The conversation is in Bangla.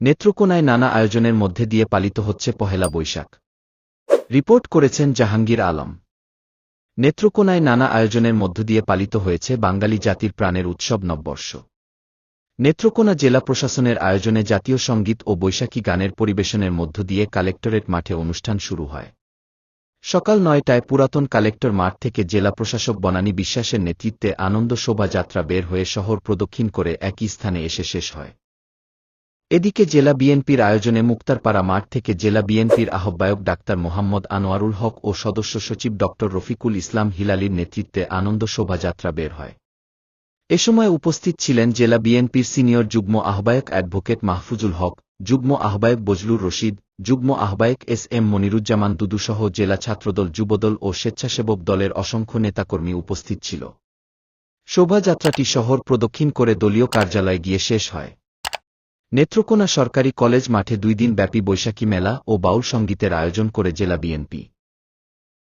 নেত্রকোনায় নানা আয়োজনের মধ্যে দিয়ে পালিত হচ্ছে পহেলা বৈশাখ। রিপোর্ট করেছেন জাহাঙ্গীর আলম। নেত্রকোনায় নানা আয়োজনের মধ্য দিয়ে পালিত হয়েছে বাঙালি জাতির প্রাণের উৎসব নববর্ষ। নেত্রকোনা জেলা প্রশাসনের আয়োজনে জাতীয় সংগীত ও বৈশাখী গানের পরিবেশনের মধ্য দিয়ে কালেক্টরেট মাঠে অনুষ্ঠান শুরু হয়। সকাল নয়টায় পুরাতন কালেক্টর মাঠ থেকে জেলা প্রশাসক বনানী বিশ্বাসের নেতৃত্বে আনন্দ শোভাযাত্রা বের হয়ে শহর প্রদক্ষিণ করে একই স্থানে এসে শেষ হয়। এদিকে জেলা বিএনপির আয়োজনে মুক্তারপাড়া মাঠ থেকে জেলা বিএনপির আহ্বায়ক ডাক্তার মোহাম্মদ আনোয়ারুল হক ও সদস্য সচিব ড. রফিকুল ইসলাম হিলালির নেতৃত্বে আনন্দ শোভাযাত্রা বের হয়। এ সময় উপস্থিত ছিলেন জেলা বিএনপির সিনিয়র যুগ্ম আহ্বায়ক অ্যাডভোকেট মাহফুজুল হক, যুগ্ম আহ্বায়ক বজলুর রশিদ, যুগ্ম আহ্বায়ক এস এম মনিরুজ্জামান দুদুসহ জেলা ছাত্রদল যুবদল ও স্বেচ্ছাসেবক দলের অসংখ্য নেতাকর্মী উপস্থিত ছিল। শোভাযাত্রাটি শহর প্রদক্ষিণ করে দলীয় কার্যালয়ে গিয়ে শেষ হয়। নেত্রকোনা সরকারি কলেজ মাঠে দুই দিন ব্যাপী বৈশাখী মেলা ও বাউল সঙ্গীতের আয়োজন করে জেলা বিএনপি।